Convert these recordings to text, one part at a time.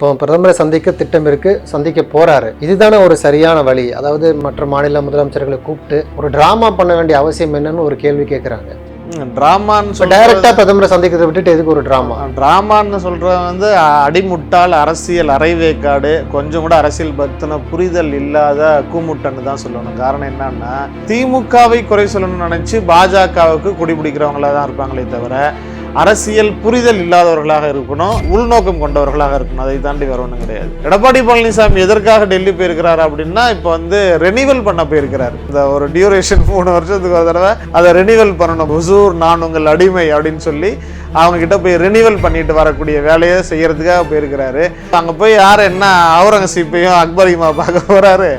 இப்போ பிரதமரை சந்திக்க திட்டம் இருக்கு சந்திக்க போறாரு. இதுதானே ஒரு சரியான வழி. அதாவது மற்ற மாநில முதலமைச்சர்களை கூப்பிட்டு ஒரு டிராமா பண்ண வேண்டிய அவசியம் என்னன்னு ஒரு கேள்வி கேட்குறாங்க டிராமான்னு டைரக்டா பிரதமரை சந்திக்கிறதை விட்டுட்டு எதுக்கு ஒரு டிராமா டிராமான்னு சொல்றது வந்து அடிமுட்டால் அரசியல் அரைவேக்காடு கொஞ்சம் கூட அரசியல் பத்தின புரிதல் இல்லாத கூமுட்டன்னு தான் சொல்லணும். காரணம் என்னன்னா திமுகவை குறை சொல்லணும்னு நினைச்சு பாஜகவுக்கு குடிபிடிக்கிறவங்களா தான் இருப்பாங்களே தவிர அரசியல் புரிதல் இல்லாதவர்களாக இருக்கணும் உள்நோக்கம் கொண்டவர்களாக இருக்கணும். அதை தாண்டி வேற ஒன்றும் கிடையாது. எடப்பாடி பழனிசாமி எதற்காக டெல்லி போயிருக்கிறாரு அப்படின்னா இப்போ வந்து ரெனிவல் பண்ண போயிருக்கிறாரு. இந்த ஒரு டியூரேஷன் மூணு வருஷத்துக்கு ஒரு தடவை அதை ரெனிவல் பண்ணணும். ஹுசூர் நான் உங்கள் அடிமை அப்படின்னு சொல்லி அவங்க கிட்ட போய் ரெனிவல் பண்ணிட்டு வரக்கூடிய வேலையை செய்யறதுக்காக போயிருக்கிறாரு. அங்கே போய் யார் என்ன அவுரங்கசீப்பையும் அக்பரிமா பார்க்க போறாரு?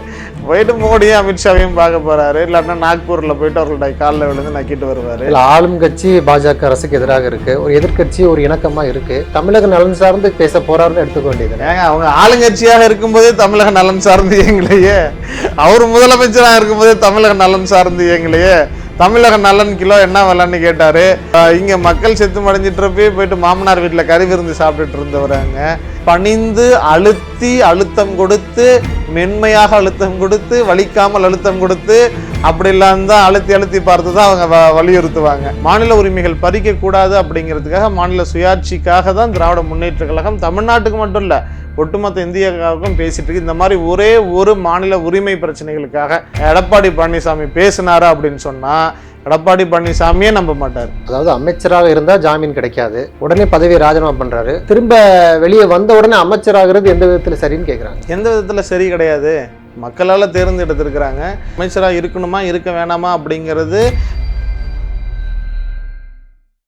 போயிட்டு மோடியும் அமித்ஷாவையும் பார்க்க போறாரு. இல்லாட்டினா நாக்பூரில் போயிட்டு அவர்கள்ட்ட காலில் விழுந்து நக்கிட்டு வருவாரு. இல்ல ஆளும் கட்சி பாஜக அரசுக்கு எதிராக இருக்கு. ஒரு எதிர்க்கட்சி ஒரு இணக்கமா இருக்கு. தமிழக நலன் சார்ந்து பேச போறாருன்னு எடுத்துக்க வேண்டியது ஏங்க அவங்க ஆளுங்கட்சியாக இருக்கும்போதே தமிழக நலன் சார்ந்து இயங்கலையே. அவர் முதலமைச்சராக இருக்கும்போதே தமிழக நலன் சார்ந்து இயங்கலையே. தமிழக நலன் கிலோ என்ன விலைன்னு கேட்டார். இங்கே மக்கள் செத்து மடைஞ்சிட்டு போயிட்டு மாமனார் வீட்டில் கறி விருந்து சாப்பிட்டுட்டு இருந்தவராங்க பணிந்து அழுத்தி அழுத்தம் கொடுத்து மென்மையாக அழுத்தம் கொடுத்து வலிக்காமல் அழுத்தம் கொடுத்து அப்படிலாம் தான் அழுத்தி அழுத்தி பார்த்து தான் அவங்க வ- வலியுறுத்துவாங்க. மாநில உரிமைகள் பறிக்கக்கூடாது அப்படிங்கிறதுக்காக மாநில சுயாட்சிக்காக தான் திராவிட முன்னேற்ற கழகம் தமிழ்நாட்டுக்கு மட்டும் இல்லை ஒட்டுமொத்த இந்தியாவுக்கும் பேசிட்டு இருக்கு. இந்த மாதிரி ஒரே ஒரு மாநில உரிமை பிரச்சனைகளுக்காக எடப்பாடி பழனிசாமி பேசினாரு அப்படின்னு சொன்னா எடப்பாடி பழனிசாமியே நம்ப மாட்டார். அதாவது அமைச்சராக இருந்தா ஜாமீன் கிடைக்காது. உடனே பதவியை ராஜினாமா பண்றாரு. திரும்ப வெளியே வந்த உடனே அமைச்சராகிறது எந்த விதத்துல சரின்னு கேக்குறாங்க. எந்த விதத்துல சரி கிடையாது. மக்களால் தேர்ந்தெடுத்திருக்கிறாங்க. அமைச்சராக இருக்கணுமா இருக்க வேணாமா அப்படிங்கிறது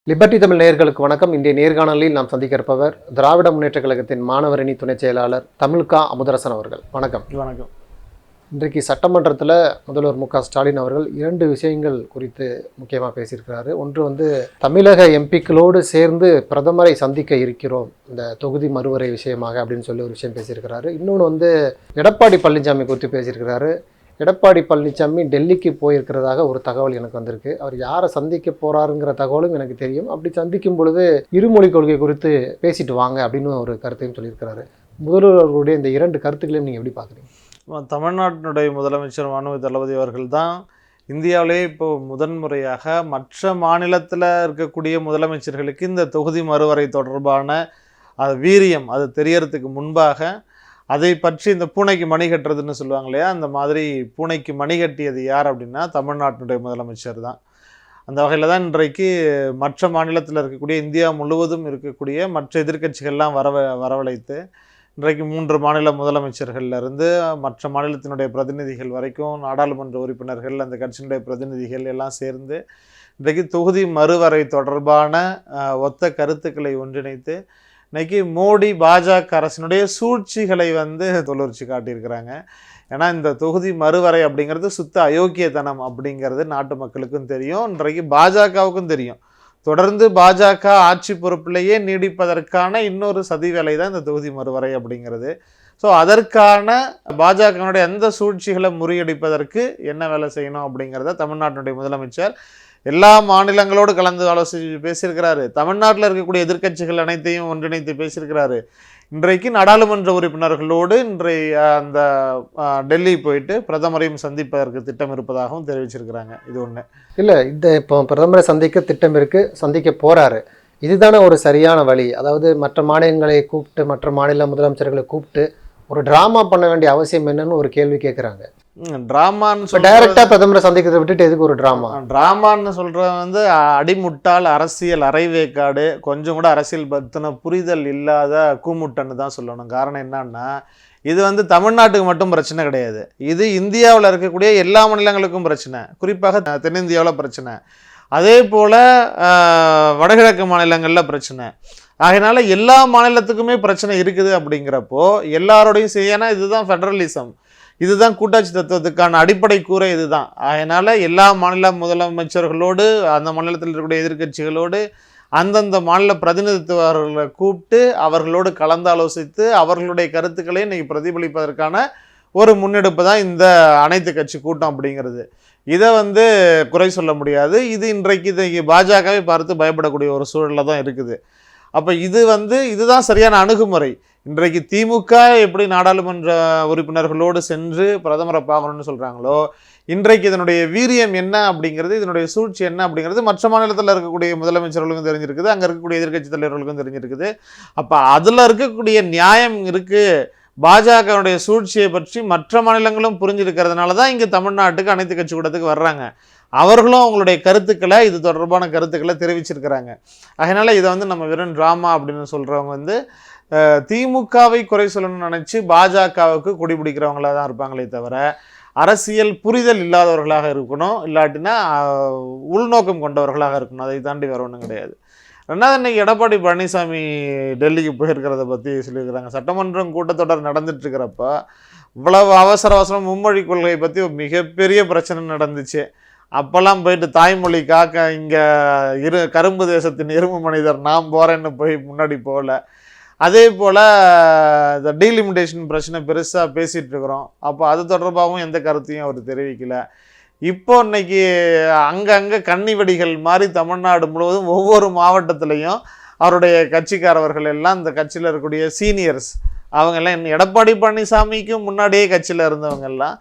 லிபர்டி தமிழ் நேயர்களுக்கு வணக்கம். இன்றைய நேர்காணலில் நாம் சந்திக்க இருப்பவர் திராவிட முன்னேற்ற கழகத்தின் மாணவரணி துணைச் செயலாளர் தமிழ்கா அமுதரசன் அவர்கள். வணக்கம். வணக்கம். இன்றைக்கு சட்டமன்றத்தில் முதல்வர் மு ஸ்டாலின் அவர்கள் இரண்டு விஷயங்கள் குறித்து முக்கியமாக பேசியிருக்கிறாரு. ஒன்று வந்து தமிழக எம்பிக்களோடு சேர்ந்து பிரதமரை சந்திக்க இருக்கிறோம். இந்த தொகுதி மறுவரை விஷயமாக அப்படின்னு சொல்லி ஒரு விஷயம் பேசியிருக்கிறாரு. இன்னொன்று வந்து எடப்பாடி பழனிசாமி குறித்து பேசியிருக்கிறாரு. எடப்பாடி பழனிசாமி டெல்லிக்கு போயிருக்கிறதாக ஒரு தகவல் எனக்கு வந்திருக்கு. அவர் யாரை சந்திக்க போகிறாருங்கிற தகவலும் எனக்கு தெரியும். அப்படி சந்திக்கும் பொழுது இருமொழி கொள்கை குறித்து பேசிட்டு வாங்க அப்படின்னு ஒரு கருத்தையும் சொல்லியிருக்கிறாரு. முதல்வர் அவர்களுடைய இந்த இரண்டு கருத்துக்களையும் நீங்கள் எப்படி பார்க்குறீங்க? தமிழ்நாட்டினுடைய முதலமைச்சர் மாணவ தளபதி அவர்கள் தான் இந்தியாவிலே இப்போ முதன்முறையாக மற்ற மாநிலத்தில் இருக்கக்கூடிய முதலமைச்சர்களுக்கு இந்த தொகுதி மறுவரை தொடர்பான அது வீரியம் அது தெரியறதுக்கு முன்பாக அதை பற்றி இந்த பூனைக்கு மணி கட்டுறதுன்னு சொல்லுவாங்க இல்லையா? அந்த மாதிரி பூனைக்கு மணி கட்டியது யார் அப்படின்னா தமிழ்நாட்டினுடைய முதலமைச்சர் தான். அந்த வகையில் தான் இன்றைக்கு மற்ற மாநிலத்தில் இருக்கக்கூடிய இந்தியா முழுவதும் இருக்கக்கூடிய மற்ற எதிர்க்கட்சிகள்லாம் வரவ வரவழைத்து இன்றைக்கு மூன்று மாநில முதலமைச்சர்கள்லேருந்து மற்ற மாநிலத்தினுடைய பிரதிநிதிகள் வரைக்கும் நாடாளுமன்ற உறுப்பினர்கள் அந்த கட்சியினுடைய பிரதிநிதிகள் எல்லாம் சேர்ந்து இன்றைக்கு தொகுதி மறுவரை தொடர்பான ஒத்த கருத்துக்களை ஒன்றிணைத்து இன்னைக்கு மோடி பாஜக அரசினுடைய சூழ்ச்சிகளை வந்து தொழிற்சி காட்டியிருக்கிறாங்க. ஏன்னா இந்த தொகுதி மறுவரை அப்படிங்கிறது சுத்த அயோக்கியத்தனம் அப்படிங்கிறது நாட்டு மக்களுக்கும் தெரியும் இன்றைக்கு பாஜகவுக்கும் தெரியும். தொடர்ந்து பாஜக ஆட்சி பொறுப்பிலேயே நீடிப்பதற்கான இன்னொரு சதி வேலை தான் இந்த தொகுதி மறுவரை அப்படிங்கிறது. ஸோ அதற்கான பாஜகனுடைய எந்த சூழ்ச்சிகளை முறியடிப்பதற்கு என்ன வேலை செய்யணும் அப்படிங்கிறத தமிழ்நாட்டினுடைய முதலமைச்சர் எல்லா மாநிலங்களோடு கலந்து ஆலோசித்து பேசியிருக்கிறாரு. தமிழ்நாட்டில் இருக்கக்கூடிய எதிர்க்கட்சிகள் அனைத்தையும் ஒன்றிணைத்து பேசியிருக்கிறாரு. இன்றைக்கு நாடாளுமன்ற உறுப்பினர்களோடு இன்றைய அந்த டெல்லி போயிட்டு பிரதமரையும் சந்திப்பதற்கு திட்டம் இருப்பதாகவும் தெரிவிச்சிருக்கிறாங்க. இது ஒன்று இல்லை இந்த இப்போ பிரதமரை சந்திக்க திட்டம் இருக்கு சந்திக்க போகிறாரு இதுதானே ஒரு சரியான வழி. அதாவது மற்ற மாநிலங்களை கூப்பிட்டு மற்ற மாநில முதலமைச்சர்களை கூப்பிட்டு ஒரு ட்ராமா பண்ண வேண்டிய அவசியம் என்னன்னு ஒரு கேள்வி கேட்குறாங்க டிராமான்னு டைரக்டா பிரதமரை சந்திக்கிறதை விட்டுட்டு எதுக்கு ஒரு டிராமா? டிராமான்னு சொல்றது வந்து அடிமுட்டால் அரசியல் அரைவேக்காடு கொஞ்சம் கூட அரசியல் பத்தின புரிதல் இல்லாத கூமுட்டன்னு தான் சொல்லணும். காரணம் என்னன்னா இது வந்து தமிழ்நாட்டுக்கு மட்டும் பிரச்சனை கிடையாது. இது இந்தியாவில் இருக்கக்கூடிய எல்லா மாநிலங்களுக்கும் பிரச்சனை. குறிப்பாக தென்னிந்தியாவில் பிரச்சனை. அதே போல் வடகிழக்கு மாநிலங்களில் பிரச்சனை. ஆகையினால எல்லா மாநிலத்துக்குமே பிரச்சனை இருக்குது அப்படிங்கிறப்போ எல்லாரோடையும் செய்ய ஏன்னா இதுதான் ஃபெடரலிசம் இதுதான் கூட்டாட்சி தத்துவத்துக்கான அடிப்படை கூரை இதுதான். அதனால் எல்லா மாநில முதலமைச்சர்களோடு அந்த மாநிலத்தில் இருக்கக்கூடிய எதிர்க்கட்சிகளோடு அந்தந்த மாநில பிரதிநிதித்துவர்களை கூப்பிட்டு அவர்களோடு கலந்து ஆலோசித்து அவர்களுடைய கருத்துக்களை இன்றைக்கி பிரதிபலிப்பதற்கான ஒரு முன்னெடுப்பு தான் இந்த அனைத்து கட்சி கூட்டம் அப்படிங்கிறது. இதை வந்து குறை சொல்ல முடியாது. இது இன்றைக்கு இன்றைக்கு பாஜகவை பார்த்து பயப்படக்கூடிய ஒரு சூழலில் தான் இருக்குது. அப்போ இது வந்து இதுதான் சரியான அணுகுமுறை. இன்றைக்கு திமுக எப்படி நாடாளுமன்ற உறுப்பினர்களோடு சென்று பிரதமரை பார்க்கணும்னு சொல்கிறாங்களோ இன்றைக்கு இதனுடைய வீரியம் என்ன அப்படிங்கிறது இதனுடைய சூழ்ச்சி என்ன அப்படிங்கிறது மற்ற மாநிலத்தில் இருக்கக்கூடிய முதலமைச்சர்களுக்கும் தெரிஞ்சிருக்குது அங்கே இருக்கக்கூடிய எதிர்கட்சி தலைவர்களுக்கும் தெரிஞ்சிருக்குது. அப்போ அதில் இருக்கக்கூடிய நியாயம் இருக்குது பாஜகவுடைய சூழ்ச்சியை பற்றி மற்ற மாநிலங்களும் புரிஞ்சிருக்கிறதுனால தான் இங்கே தமிழ்நாட்டுக்கு அனைத்து கட்சி கூட்டத்துக்கு வர்றாங்க. அவர்களும் அவங்களுடைய கருத்துக்களை இது தொடர்பான கருத்துக்களை தெரிவிச்சிருக்கிறாங்க. அதனால் இதை வந்து நம்ம வெறும் ட்ராமா அப்படின்னு சொல்கிறவங்க வந்து திமுகவை குறை சொல்லணும்னு நினச்சி பாஜகவுக்கு குடிபிடிக்கிறவங்களாக தான் இருப்பாங்களே தவிர அரசியல் புரிதல் இல்லாதவர்களாக இருக்கணும். இல்லாட்டினா உள்நோக்கம் கொண்டவர்களாக இருக்கணும். அதை தாண்டி வேறு ஒன்றும் கிடையாது. ரெண்டாவது இன்னைக்கு எடப்பாடி பழனிசாமி டெல்லிக்கு போயிருக்கிறத பற்றி சொல்லியிருக்கிறாங்க. சட்டமன்றம் கூட்டத்தொடர் நடந்துட்டுருக்கிறப்ப இவ்வளவு அவசர அவசரம் மும்மொழி கொள்கை பற்றி ஒரு மிகப்பெரிய பிரச்சனை நடந்துச்சு. அப்போல்லாம் போயிட்டு தாய்மொழி காக்க இங்கே இரு கரும்பு தேசத்தின் இரும்பு மனிதர் நான் போகிறேன்னு போய் முன்னாடி போகல. அதே போல் இந்த டீலிமிட்டேஷன் பிரச்சனை பெருசாக பேசிகிட்டு இருக்கிறோம். அப்போ அது தொடர்பாகவும் எந்த கருத்தையும் அவர் தெரிவிக்கலை. இப்போ இன்னைக்கு அங்கங்கே கன்னி வெடிகள் மாதிரி தமிழ்நாடு முழுவதும் ஒவ்வொரு மாவட்டத்திலையும் அவருடைய கட்சிக்காரவர்கள் எல்லாம் இந்த கட்சியில் இருக்கக்கூடிய சீனியர்ஸ் அவங்கெல்லாம் எடப்பாடி பழனிசாமிக்கும் முன்னாடியே கட்சியில் இருந்தவங்கெல்லாம்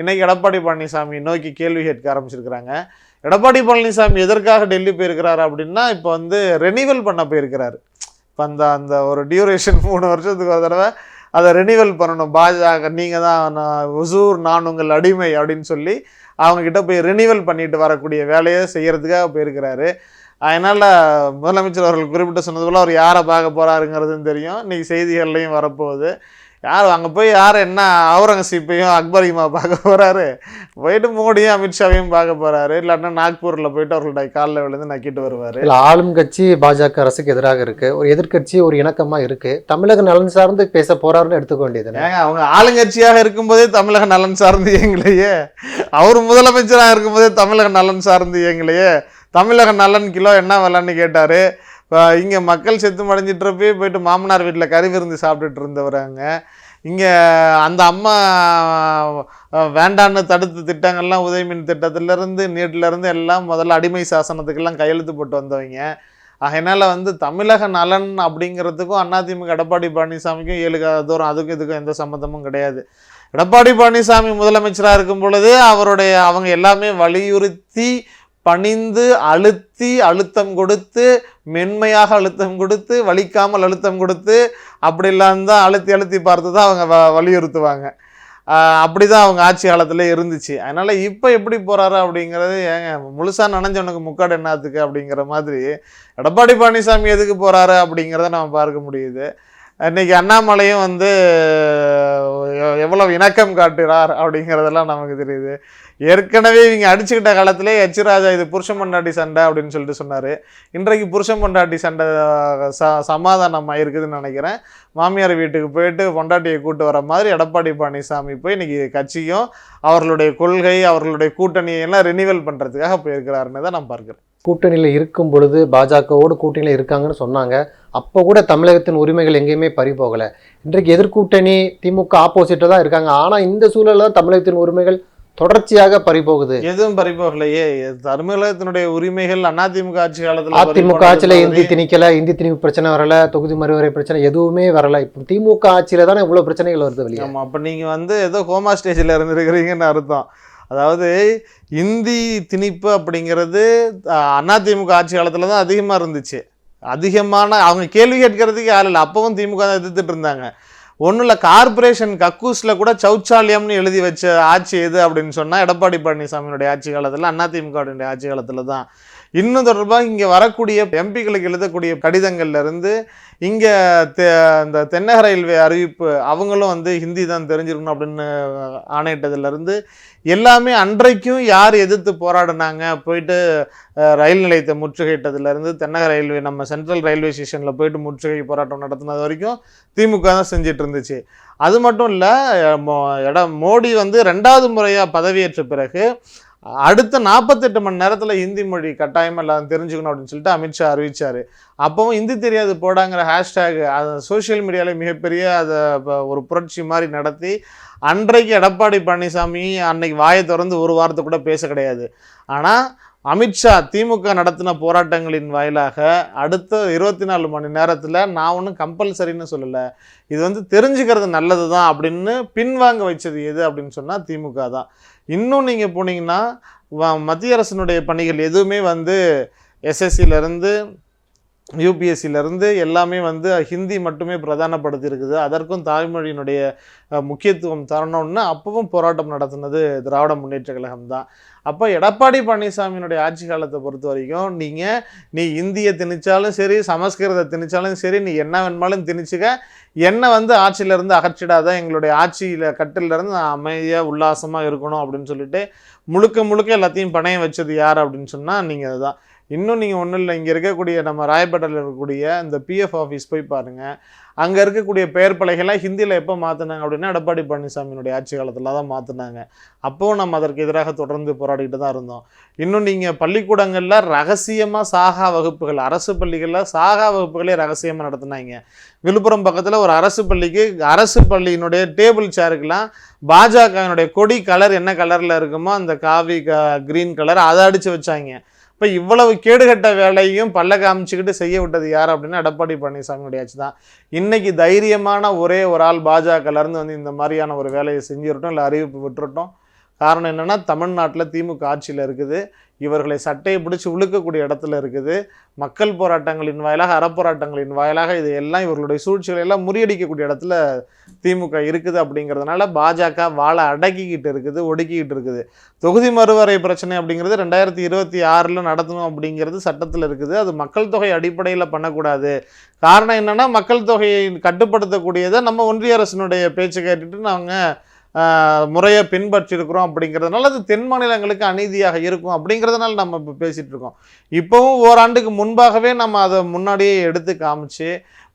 இன்றைக்கி எடப்பாடி பழனிசாமி நோக்கி கேள்வி கேட்க ஆரம்பிச்சிருக்கிறாங்க. எடப்பாடி பழனிசாமி எதற்காக டெல்லி போயிருக்கிறாரு அப்படின்னா இப்போ வந்து ரெனிவல் பண்ண போயிருக்கிறாரு. இப்போ அந்த அந்த ஒரு டியூரேஷன் மூணு வருஷத்துக்கு ஒரு தடவை அதை ரெனிவல் பண்ணணும். பாஜக நீங்கள் தான் நான் உசூர் நான் உங்கள் அடிமை அப்படின்னு சொல்லி அவங்கக்கிட்ட போய் ரெனிவல் பண்ணிட்டு வரக்கூடிய வேலையை செய்கிறதுக்காக போயிருக்கிறாரு. அதனால் முதலமைச்சர் அவர்கள் குறிப்பிட்டு சொன்னது போல் அவர் யாரை பார்க்க போகிறாருங்கிறதுன்னு தெரியும். இன்றைக்கி செய்திகள்லையும் வரப்போகுது. யார் அங்கே போய் யார் என்ன அவுரங்கசீப்பையும் அக்பரையுமா பார்க்க போகிறாரு போயிட்டு மோடியும் அமித்ஷாவையும் பார்க்க போகிறாரு இல்லாட்டினா நாக்பூரில் போயிட்டு அவர்களுடைய காலில் விழுந்து நக்கிட்டு வருவார். இல்ல ஆளும் கட்சி பாஜக அரசுக்கு எதிராக இருக்கு. ஒரு எதிர்க்கட்சி ஒரு இணக்கமா இருக்கு. தமிழக நலன் சார்ந்து பேச போறாருன்னு எடுத்துக்க வேண்டியது ஏங்க அவங்க ஆளுங்கட்சியாக இருக்கும்போதே தமிழக நலன் சார்ந்து இயங்கலையே. அவர் முதலமைச்சராக இருக்கும்போதே தமிழக நலன் சார்ந்து இயங்கலையே. தமிழக நலன் கிலோ என்ன விலைன்னு கேட்டார். இப்போ இங்கே மக்கள் செத்து மடைஞ்சிட்றப்பே போயிட்டு மாமனார் வீட்டில் கறி விருந்து சாப்பிட்டுட்டு இருந்தவராங்க இங்கே அந்த அம்மா வேண்டான்னு தடுத்து திட்டங்கள்லாம் உதயமின் திட்டத்திலேருந்து நீட்லேருந்து எல்லாம் முதல்ல அடிமை சாசனத்துக்கெல்லாம் கையெழுத்து போட்டு வந்தவங்க. அதனால் வந்து தமிழக நலன் அப்படிங்கிறதுக்கும் அதிமுக எடப்பாடி பழனிசாமிக்கும் ஏழு தூரம் அதுக்கும் இதுக்கும் எந்த சம்மந்தமும் கிடையாது. எடப்பாடி பழனிசாமி முதலமைச்சராக இருக்கும் பொழுது அவருடைய அவங்க எல்லாமே வலியுறுத்தி பணிந்து அழுத்தி அழுத்தம் கொடுத்து மென்மையாக அழுத்தம் கொடுத்து வலிக்காமல் அழுத்தம் கொடுத்து அப்படிலாம் தான் அழுத்தி அழுத்தி பார்த்து தான் அவங்க வ வலியுறுத்துவாங்க. அப்படி தான் அவங்க ஆட்சி காலத்தில் இருந்துச்சு. அதனால் இப்போ எப்படி போகிறாரு அப்படிங்கிறது ஏங்க முழுசாக நனைஞ்சவனுக்கு முக்காடு என்னத்துக்கு அப்படிங்கிற மாதிரி எடப்பாடி பழனிசாமி எதுக்கு போகிறாரு அப்படிங்கிறத நம்ம பார்க்க முடியுது. இன்னைக்கு அண்ணாமலையும் வந்து எவ்வளோ இணக்கம் காட்டுகிறார் அப்படிங்கிறதெல்லாம் நமக்கு தெரியுது. ஏற்கனவே இவங்க அடிச்சுக்கிட்ட காலத்திலே எச் ராஜா இது புருஷன் பொண்டாட்டி சண்டை அப்படின்னு சொல்லிட்டு சொன்னார். இன்றைக்கு புருஷன் பொண்டாட்டி சண்டை ச சமாதானம் ஆயிருக்குதுன்னு நினைக்கிறேன். மாமியார் வீட்டுக்கு போயிட்டு பொண்டாட்டியை கூட்டு வர மாதிரி எடப்பாடி பழனிசாமி போய் இன்றைக்கி கட்சியும் அவர்களுடைய கொள்கை அவர்களுடைய கூட்டணியை எல்லாம் ரெனிவல் பண்ணுறதுக்காக போயிருக்கிறாருன்னு தான் நான் பார்க்குறேன். கூட்டணியில் இருக்கும் பொழுது பாஜகவோடு கூட்டணியில் இருக்காங்கன்னு சொன்னாங்க. அப்போ கூட தமிழகத்தின் உரிமைகள் எங்கேயுமே பறிபோகலை இன்றைக்கு எதிர்கூட்டணி திமுக ஆப்போசிட்டாக தான் இருக்காங்க. ஆனால் இந்த சூழலில் தான் தமிழகத்தின் உரிமைகள் தொடர்ச்சியாக பறி போகுது எதுவும் பறிபோகலையே. தமிழகத்தினுடைய உரிமைகள் அதிமுக ஆட்சி காலத்துல அதிமுக ஆட்சியில இந்தி திணிக்கல இந்தி திணிப்பு பிரச்சனை வரல தொகுதி மறுவரை பிரச்சனை எதுவுமே வரல. இப்போ திமுக ஆட்சியில தானே இவ்வளவு பிரச்சனைகள் வருது வெளியே? ஆமா அப்ப நீங்க வந்து ஏதோ கோமா ஸ்டேஜில் இருந்திருக்கிறீங்கன்னு அர்த்தம். அதாவது இந்தி திணிப்பு அப்படிங்கிறது அதிமுக ஆட்சி காலத்துல தான் அதிகமா இருந்துச்சு. அதிகமான அவங்க கேள்வி கேட்கறதுக்கு யாரும் இல்லை. அப்பவும் திமுக தான் எதிர்த்துட்டு இருந்தாங்க. ஒன்றும் இல்லை கார்பரேஷன் கக்கூஸில் கூட சௌச்சாலயம்னு எழுதி வச்ச ஆட்சி எது அப்படின்னு சொன்னால் எடப்பாடி பழனிசாமியினுடைய ஆட்சி காலத்தில் அதிமுகவுடைய ஆட்சி காலத்தில் தான் இன்னும் தொடர்பாக இங்கே வரக்கூடிய எம்பிக்களுக்கு எழுதக்கூடிய கடிதங்கள்லேருந்து இங்கே இங்கே இந்த தென்னக ரயில்வே அறிவிப்பு அவங்களும் வந்து ஹிந்தி தான் தெரிஞ்சிருக்கணும் அப்படின்னு ஆணையிட்டதுலேருந்து எல்லாமே அன்றைக்கும் யார் எதிர்த்து போராடினாங்க? போயிட்டு ரயில் நிலையத்தை முற்றுகையிட்டதுலேருந்து தென்னக ரயில்வே நம்ம சென்ட்ரல் ரயில்வே ஸ்டேஷனில் போயிட்டு முற்றுகை போராட்டம் நடத்தினது வரைக்கும் திமுக தான் செஞ்சிட்டு இருந்துச்சு. அது மட்டும் இல்லை இடம் மோடி வந்து ரெண்டாவது முறையாக பதவியேற்ற பிறகு அடுத்த நாற்பத்தெட்டு மணி நேரத்தில் ஹிந்தி மொழி கட்டாயமாக எல்லாம் தெரிஞ்சுக்கணும் அப்படின்னு சொல்லிட்டு அமித்ஷா அறிவிச்சார். அப்பவும் ஹிந்தி தெரியாது போடாங்கிற ஹேஷ்டேக் அது சோஷியல் மீடியாவில் மிகப்பெரிய அதை இப்போ ஒரு புரட்சி மாதிரி நடத்தி அன்றைக்கு எடப்பாடி பழனிசாமி அன்னைக்கு வாயை திறந்து ஒரு வாரத்தை கூட பேச கிடையாது. ஆனால் அமித்ஷா திமுக நடத்தின போராட்டங்களின் வாயிலாக அடுத்த இருபத்தி நாலு மணி நேரத்தில் நான் ஒன்றும் கம்பல்சரின்னு சொல்லலை. இது வந்து தெரிஞ்சுக்கிறது நல்லது தான் அப்படின்னு பின்வாங்க வச்சது எது அப்படின்னு சொன்னால் திமுக தான். இன்னும் நீங்கள் போனீங்கன்னா வ- மத்திய அரசினுடைய பணிகள் எதுவுமே வந்து எஸ்எஸ்சியிலேருந்து யூபிஎஸ்சியிலேருந்து எல்லாமே வந்து ஹிந்தி மட்டுமே பிரதானப்படுத்தி இருக்குது அதற்கும் தாய்மொழியினுடைய முக்கியத்துவம் தரணும்னு அப்பவும் போராட்டம் நடத்தினது திராவிட முன்னேற்ற கழகம் தான். அப்போ எடப்பாடி பழனிசாமியினுடைய ஆட்சி காலத்தை பொறுத்த வரைக்கும் நீங்கள் நீ இந்தியை திணிச்சாலும் சரி சமஸ்கிருதத்தை திணிச்சாலும் சரி நீ என்ன வேணுமாலும் திணிச்சுக்க. என்னை வந்து ஆட்சியிலேருந்து அகற்றிடாத எங்களுடைய ஆட்சியில் கட்டிலேருந்து நான் அமைதியாக உல்லாசமாக இருக்கணும் அப்படின்னு சொல்லிட்டு முழுக்க முழுக்க எல்லாத்தையும் பணையம் வச்சது யார் அப்படின்னு சொன்னால் நீங்கள் அதுதான். இன்னும் நீங்கள் ஒன்றும் இல்லை. இங்கே இருக்கக்கூடிய நம்ம ராயப்பேட்டையில் இருக்கக்கூடிய இந்த பிஎஃப் ஆஃபீஸ் போய் பாருங்கள் அங்கே இருக்கக்கூடிய பெயர் பலகைலாம் ஹிந்தியில் எப்போ மாற்றினாங்க அப்படின்னா எடப்பாடி பழனிசாமியினுடைய ஆட்சி காலத்தில் தான் மாற்றினாங்க அப்போவும் நம்ம அதற்கு எதிராக தொடர்ந்து போராடிக்கிட்டு தான் இருந்தோம். இன்னும் நீங்கள் பள்ளிக்கூடங்களில் ரகசியமாக சாகா வகுப்புகள் அரசு பள்ளிகளில் சாகா வகுப்புகளே ரகசியமாக நடத்தினாங்க. விழுப்புரம் பக்கத்தில் ஒரு அரசு பள்ளிக்கு அரசு பள்ளியினுடைய டேபிள் சேருக்கெல்லாம் பாஜகவினுடைய கொடி கலர் என்ன கலரில் இருக்குமோ அந்த காவி க க்ரீன் கலர் அதை அடித்து வச்சாங்க. இப்போ இவ்வளவு கேடுகட்ட வேலையும் பல்ல காமிச்சுக்கிட்டு செய்ய விட்டது யார் அப்படின்னா எடப்பாடி பழனிசாமியுடைய ஆட்சி தான். இன்றைக்கி தைரியமான ஒரே ஒரு ஆள் பாஜகலேருந்து வந்து இந்த மாதிரியான ஒரு வேலையை செஞ்சுருட்டோம் இல்லை அறிவிப்பு விட்டுறட்டும். காரணம் என்னென்னா தமிழ்நாட்டில் திமுக ஆட்சியில் இருக்குது. இவர்களை சட்டையை பிடிச்சி உழுக்கக்கூடிய இடத்துல இருக்குது. மக்கள் போராட்டங்களின் வாயிலாக அறப்போராட்டங்களின் வாயிலாக இது எல்லாம் இவர்களுடைய சூழ்ச்சிகளை எல்லாம் முறியடிக்கக்கூடிய இடத்துல திமுக இருக்குது அப்படிங்கிறதுனால பாஜக வாழை அடக்கிக்கிட்டு இருக்குது ஒடுக்கிக்கிட்டு இருக்குது. தொகுதி மறுவரை பிரச்சனை அப்படிங்கிறது ரெண்டாயிரத்தி இருபத்தி ஆறில் நடத்தணும் அப்படிங்கிறது சட்டத்தில் இருக்குது. அது மக்கள் தொகை அடிப்படையில் பண்ணக்கூடாது. காரணம் என்னென்னா மக்கள் தொகையை கட்டுப்படுத்தக்கூடியதை நம்ம ஒன்றிய அரசினுடைய பேச்சு கேட்டுட்டு நாங்கள் முறையை பின்பற்றிருக்கிறோம் அப்படிங்கிறதுனால அது தென் மாநிலங்களுக்கு அநீதியாக இருக்கும் அப்படிங்கிறதுனால நம்ம இப்போ பேசிகிட்டு இருக்கோம். இப்போவும் ஓராண்டுக்கு முன்பாகவே நம்ம அதை முன்னாடியே எடுத்து காமிச்சு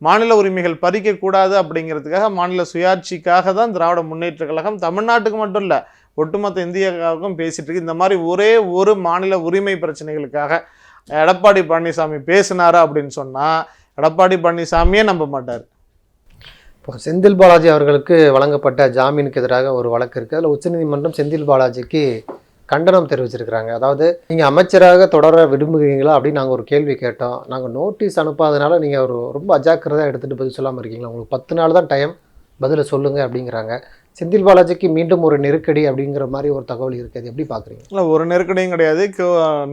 மாநில உரிமைகள் பறிக்கக்கூடாது அப்படிங்கிறதுக்காக மாநில சுயாட்சிக்காக தான் திராவிட முன்னேற்ற கழகம் தமிழ்நாட்டுக்கு மட்டும் இல்லை ஒட்டுமொத்த இந்தியாவுக்கும் பேசிகிட்டு இருக்கு. இந்த மாதிரி ஒரே ஒரு மாநில உரிமை பிரச்சனைகளுக்காக எடப்பாடி பழனிசாமி பேசினாரா அப்படின்னு சொன்னால் எடப்பாடி பழனிசாமியே நம்ப மாட்டார். இப்போ செந்தில் பாலாஜி அவர்களுக்கு வழங்கப்பட்ட ஜாமீனுக்கு எதிராக ஒரு வழக்கு இருக்குது அதில் உச்சநீதிமன்றம் செந்தில் பாலாஜிக்கு கண்டனம் தெரிவிச்சிருக்கிறாங்க. அதாவது நீங்கள் அமைச்சராக தொடர விரும்புகிறீங்களா அப்படின்னு நாங்கள் ஒரு கேள்வி கேட்டோம். நாங்கள் நோட்டீஸ் அனுப்பாதனால நீங்கள் ஒரு ரொம்ப அஜாக்கிரதாக எடுத்துகிட்டு பதில் சொல்லாமல் இருக்கீங்களா? உங்களுக்கு பத்து நாள் தான் டைம் பதிலை சொல்லுங்கள் அப்படிங்கிறாங்க. செந்தில் பாலாஜிக்கு மீண்டும் ஒரு நெருக்கடி அப்படிங்கிற மாதிரி ஒரு தகவல் இருக்குது எப்படி பார்க்குறீங்க இல்லை ஒரு நெருக்கடியும் கிடையாது.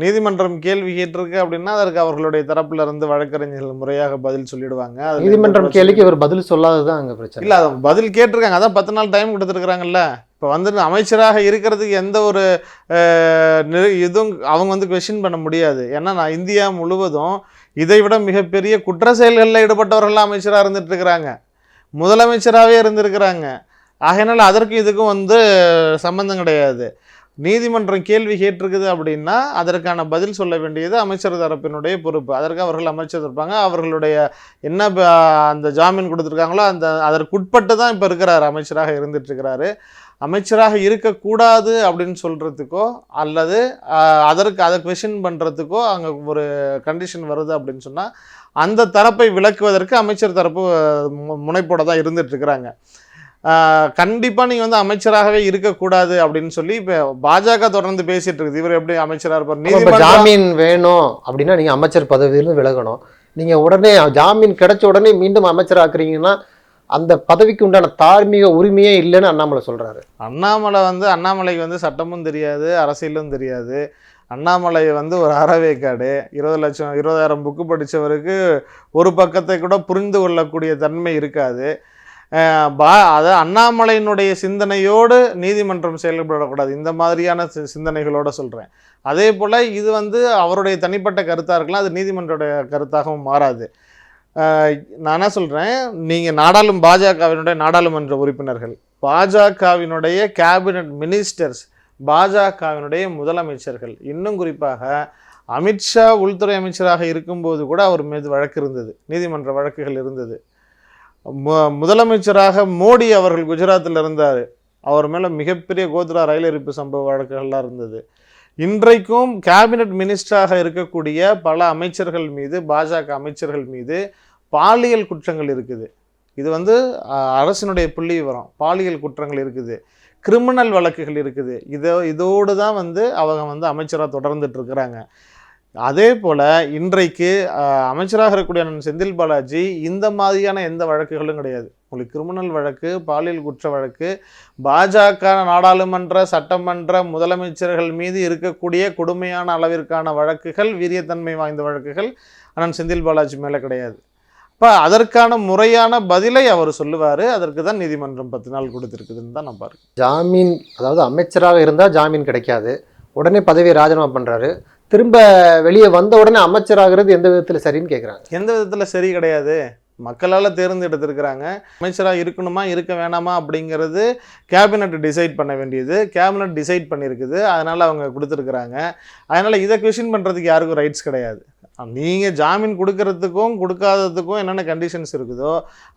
நீதிமன்றம் கேள்வி கேட்டிருக்கு அப்படின்னா அதற்கு அவர்களுடைய தரப்புல இருந்து வழக்கறிஞர்கள் முறையாக பதில் சொல்லிடுவாங்க. நீதிமன்றம் கேள்விக்கு இவர் பதில் சொல்லாததான் அங்கே பிரச்சனை. இல்ல அதை பதில் கேட்டிருக்காங்க. அதான் பத்து நாள் டைம் கொடுத்துருக்குறாங்கல்ல. இப்போ வந்து அமைச்சராக இருக்கிறதுக்கு எந்த ஒரு இதுவும் அவங்க வந்து கொஷின் பண்ண முடியாது. ஏன்னா நான் இந்தியா முழுவதும் இதை விட மிகப்பெரிய குற்ற செயல்களில் ஈடுபட்டவர்கள்லாம் அமைச்சராக இருந்துட்டு இருக்கிறாங்க. முதலமைச்சராகவே இருந்திருக்கிறாங்க. ஆகையினால் அதற்கும் இதுக்கும் வந்து சம்பந்தம் கிடையாது. நீதிமன்றம் கேள்வி கேட்டிருக்குது அப்படின்னா அதற்கான பதில் சொல்ல வேண்டியது அமைச்சர் தரப்பினுடைய பொறுப்பு. அதற்கு அவர்கள் அமைச்சர் இருப்பாங்க. அவர்களுடைய என்ன ப- அந்த ஜாமீன் கொடுத்துருக்காங்களோ அந்த அதற்குட்பட்டு தான் இப்போ இருக்கிறாரு. அமைச்சராக இருந்துட்டுருக்கிறாரு. அமைச்சராக இருக்கக்கூடாது அப்படின்னு சொல்கிறதுக்கோ அல்லது அதற்கு அதை கொஷின் பண்ணுறதுக்கோ அங்கே ஒரு கண்டிஷன் வருது அப்படின்னு சொன்னால் அந்த தரப்பை விளக்குவதற்கு அமைச்சர் தரப்பு முனைப்போட தான் இருந்துட்டு இருக்கிறாங்க கண்டிப்பாக நீங்கள் வந்து அமைச்சராகவே இருக்கக்கூடாது அப்படின்னு சொல்லி இப்போ பாஜக தொடர்ந்து பேசிட்டு இருக்குது இவர் எப்படி அமைச்சராக இருப்பார்? ஜாமீன் வேணும் அப்படின்னா நீங்கள் அமைச்சர் பதவியிலிருந்து விலகணும். நீங்கள் உடனே ஜாமீன் கிடைச்ச உடனே மீண்டும் அமைச்சர் ஆக்குறீங்கன்னா அந்த பதவிக்கு உண்டான தார்மீக உரிமையே இல்லைன்னு அண்ணாமலை சொல்றாரு. அண்ணாமலை வந்து அண்ணாமலைக்கு வந்து சட்டமும் தெரியாது அரசியலும் தெரியாது. அண்ணாமலை வந்து ஒரு அறவேக்காடு இருபது லட்சம் இருபதாயிரம் புக்கு படித்தவருக்கு ஒரு பக்கத்தை கூட புரிந்து கொள்ளக்கூடிய தன்மை இருக்காது. பா அதை அண்ணாமலையினுடைய சிந்தனையோடு நீதிமன்றம் செயல்படக்கூடாது. இந்த மாதிரியான சி- சொல்கிறேன் அதே போல் இது வந்து அவருடைய தனிப்பட்ட கருத்தாக இருக்கலாம் அது நீதிமன்றோடைய கருத்தாகவும் மாறாது. நான் என்ன சொல்கிறேன் நீங்கள் நாடாளும் பாஜகவினுடைய நாடாளுமன்ற உறுப்பினர்கள். பாஜகவினுடைய கேபினட் மினிஸ்டர்ஸ் பாஜகவினுடைய முதலமைச்சர்கள். இன்னும் குறிப்பாக அமித்ஷா உள்துறை அமைச்சராக இருக்கும்போது கூட அவர் மீது வழக்கு இருந்தது. நீதிமன்ற வழக்குகள் இருந்தது. முதலமைச்சராக மோடி அவர்கள் குஜராத்தில் இருந்தார். அவர் மேலே மிகப்பெரிய கோத்ரா ரயில் எரிப்பு சம்பவ வழக்குகள்லாம் இருந்தது. இன்றைக்கும் கேபினட் மினிஸ்டராக இருக்கக்கூடிய பல அமைச்சர்கள் மீது பாஜக அமைச்சர்கள் மீது பாலியல் குற்றங்கள் இருக்குது. இது வந்து அரசினுடைய புள்ளி விவரம் பாலியல் குற்றங்கள் இருக்குது. கிரிமினல் வழக்குகள் இருக்குது. இதோ இதோடு தான் வந்து அவங்க வந்து அமைச்சராக தொடர்ந்துட்டு இருக்கிறாங்க. அதே போல் இன்றைக்கு அமைச்சராக இருக்கக்கூடிய அண்ணன் செந்தில் பாலாஜி இந்த மாதிரியான எந்த வழக்குகளும் கிடையாது. உங்களுக்கு கிரிமினல் வழக்கு பாலியல் குற்ற வழக்கு பாஜக நாடாளுமன்ற சட்டமன்ற முதலமைச்சர்கள் மீது இருக்கக்கூடிய கொடுமையான அளவிற்கான வழக்குகள் வீரியத்தன்மை வாய்ந்த வழக்குகள் அண்ணன் செந்தில் பாலாஜி மேலே கிடையாது. அப்போ அதற்கான முறையான பதிலை அவர் சொல்லுவார். அதற்கு தான் நீதிமன்றம் பத்து நாள் கொடுத்துருக்குதுன்னு தான் நான் பார்க்கிறேன் ஜாமீன் அதாவது அமைச்சராக இருந்தால் ஜாமீன் கிடைக்காது. உடனே பதவியை ராஜினாமா பண்ணுறாரு திரும்ப வெளியே வந்த உடனே அமைச்சராகிறது எந்த விதத்தில் சரின்னு கேட்குறாங்க எந்த விதத்தில் சரி கிடையாது. மக்களால் தேர்ந்தெடுத்திருக்கிறாங்க அமைச்சராக இருக்கணுமா இருக்க வேணாமா அப்படிங்கிறது கேபினட் டிசைட் பண்ண வேண்டியது. கேபினட் டிசைட் பண்ணியிருக்குது அதனால் அவங்க கொடுத்துருக்குறாங்க. அதனால் இதை கொஷின் பண்ணுறதுக்கு யாருக்கும் ரைட்ஸ் கிடையாது. நீங்கள் ஜாமீன் கொடுக்கறதுக்கும் கொடுக்காததுக்கும் என்னென்ன கண்டிஷன்ஸ் இருக்குதோ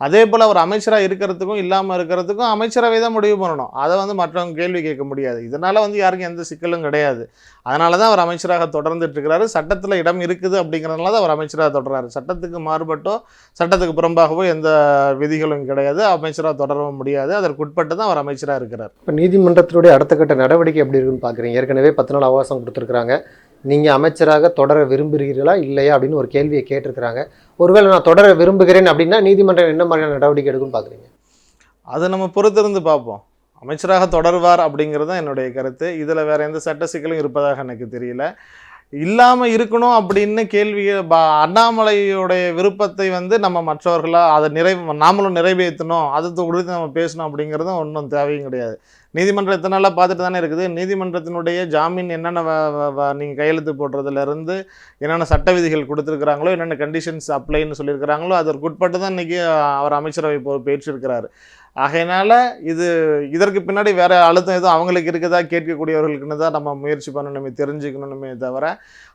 அதே போல் அவர் அமைச்சராக இருக்கிறதுக்கும் இல்லாமல் இருக்கிறதுக்கும் அமைச்சரவை தான் முடிவு பண்ணணும். அதை வந்து மற்றவங்க கேள்வி கேட்க முடியாது. இதனால் வந்து யாருக்கும் எந்த சிக்கலும் கிடையாது. அதனால தான் அவர் அமைச்சராக தொடர்ந்துட்டு இருக்கிறாரு. சட்டத்தில் இடம் இருக்குது அப்படிங்கிறதுனால தான் அவர் அமைச்சராக தொடர்றாரு. சட்டத்துக்கு மாறுபட்டோ சட்டத்துக்கு புறம்பாகவோ எந்த விதிகளும் கிடையாது. அமைச்சராக தொடரவும் முடியாது. அதற்குட்பட்டு தான் அவர் அமைச்சராக இருக்கிறார். இப்போ நீதிமன்றத்தினுடைய அடுத்த கட்ட நடவடிக்கை எப்படி இருக்குன்னு பார்க்குறீங்க ஏற்கனவே பத்து நாள் அவகாசம் கொடுத்துருக்குறாங்க. நீங்கள் அமைச்சராக தொடர விரும்புகிறீர்களா இல்லையா அப்படின்னு ஒரு கேள்வியை கேட்டிருக்கிறாங்க. ஒருவேளை நான் தொடர விரும்புகிறேன் அப்படின்னா நீதிமன்றம் என்ன மாதிரியான நடவடிக்கை எடுக்கும்னு பார்க்குறீங்க? அதை நம்ம பொறுத்திருந்து பார்ப்போம். அமைச்சராக தொடர்வார் அப்படிங்கிறது தான் என்னுடைய கருத்து. இதில் வேறு எந்த சட்ட சிக்கலும் இருப்பதாக எனக்கு தெரியல. இல்லாமல் இருக்கணும் அப்படின்னு கேள்வி அண்ணாமலையுடைய விருப்பத்தை வந்து நம்ம மற்றவர்களாக அதை நிறைவு நாமளும் நிறைவேற்றணும் அதை குறித்து நம்ம பேசணும் அப்படிங்கிறதும் ஒன்றும் தேவையும் கிடையாது. நீதிமன்றம் எத்தனை நாளாக பார்த்துட்டு தானே இருக்குது? நீதிமன்றத்தினுடைய ஜாமீன் என்னென்ன நீங்கள் கையெழுத்து போடுறதுலேருந்து என்னென்ன சட்ட விதிகள் கொடுத்துருக்குறாங்களோ என்னென்ன கண்டிஷன்ஸ் அப்ளைன்னு சொல்லியிருக்கிறாங்களோ அதற்கு உட்பட்டு தான் இன்றைக்கி அவர் அமைச்சரவை பொறுப்பேற்றிருக்கிறார் ஆகையினால இது இதற்கு பின்னாடி வேற அழுத்தம் எதுவும் அவங்களுக்கு இருக்குதா கேட்கக்கூடியவர்களுக்குன்னு தான் நம்ம முயற்சி பண்ணணுமே தெரிஞ்சுக்கணுமே தவிர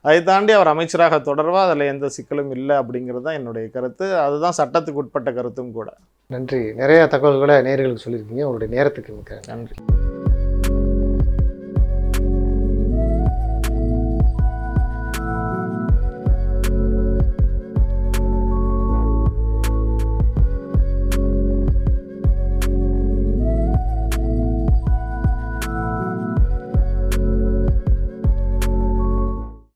அதை தாண்டி அவர் அமைச்சராக தொடர்வா அதில் எந்த சிக்கலும் இல்லை அப்படிங்கிறது தான் என்னுடைய கருத்து. அதுதான் சட்டத்துக்கு உட்பட்ட கருத்தும் கூட. நன்றி. நிறைய தகவல்களை நேயர்களுக்கு சொல்லியிருக்கீங்க. உங்களுடைய நேரத்துக்கு மிக்க நன்றி.